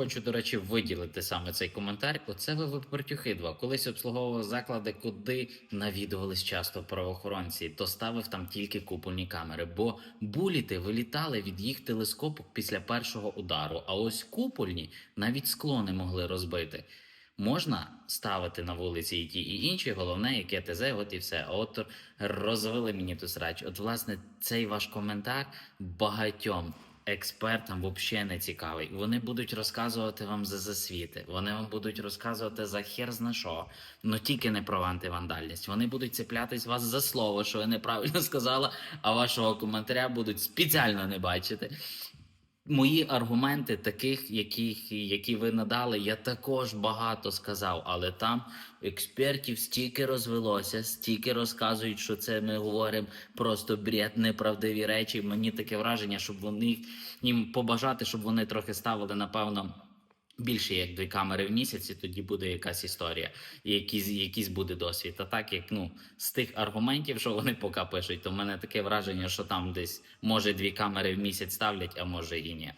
хочу, до речі, виділити саме цей коментар. Оце ви випертюхи два. Колись обслуговував заклади, куди навідувались часто правоохоронці, то ставив там тільки купольні камери, бо буліти вилітали від їх телескопу після першого удару. А ось купольні навіть скло не могли розбити. Можна ставити на вулиці і ті, і інші, головне, яке ТЗ, от і все. От розвели мені ту срач. От, власне, цей ваш коментар багатьом експертам взагалі не цікавий. Вони будуть розказувати вам за засвіти, вони вам будуть розказувати за хер зна що, але тільки не про антивандальність. Вони будуть цеплятись вас за слово, що ви неправильно сказала, а вашого коментаря будуть спеціально не бачити. Мої аргументи, таких, яких, які ви надали, я також багато сказав, але там експертів стільки розвелося, стільки розказують, що це ми говоримо просто бред, неправдиві речі. Мені таке враження, щоб вони їм побажати, щоб вони трохи ставили, напевно. Більше як дві камери в місяці, тоді буде якась історія, і якийсь, якийсь буде досвід. А так як ну з тих аргументів, що вони поки пишуть, то в мене таке враження, що там десь може дві камери в місяць ставлять, а може і ні.